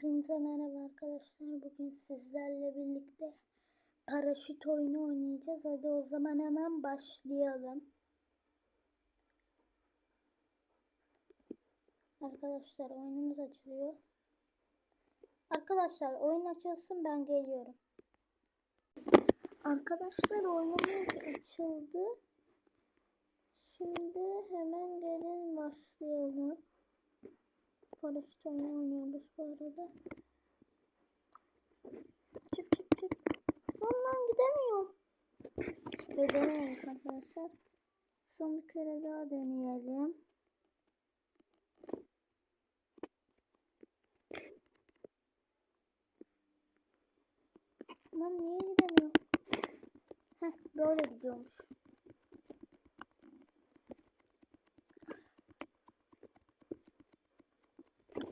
Hepinize merhaba arkadaşlar. Bugün sizlerle birlikte paraşüt oyunu oynayacağız. Hadi o zaman hemen başlayalım. Arkadaşlar oyunumuz açılıyor. Arkadaşlar oyun açılsın ben geliyorum. Arkadaşlar oyunumuz açıldı. Şimdi hemen gelin başlayalım. Paraşüt oyunu oynuyoruz arada. Çık çık çık. Lan lan gidemiyorum. Ve denemedik arkadaşlar. Son bir kere daha deneyelim. Lan niye gidemiyorum? Heh böyle gidiyormuş.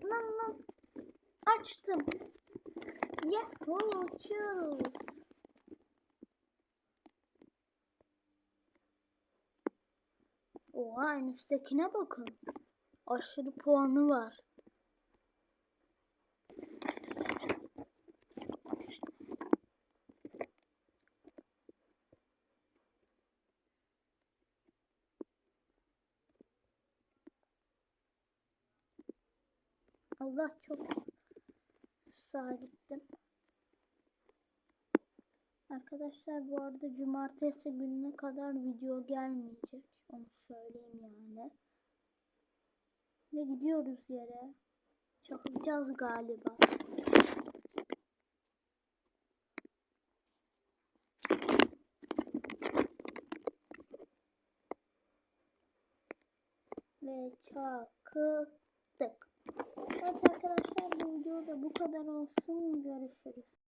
Lan lan. Açtım. Yahoo uçuyoruz. Oha en üsttekine bakın. Aşırı puanı var. Allah çok sağa gittim. Arkadaşlar bu arada cumartesi gününe kadar video gelmeyecek. Onu söyleyeyim yani. Ve gidiyoruz yere. Çakılacağız galiba. Ve çakıldık. Videoda bu kadar olsun. Görüşürüz.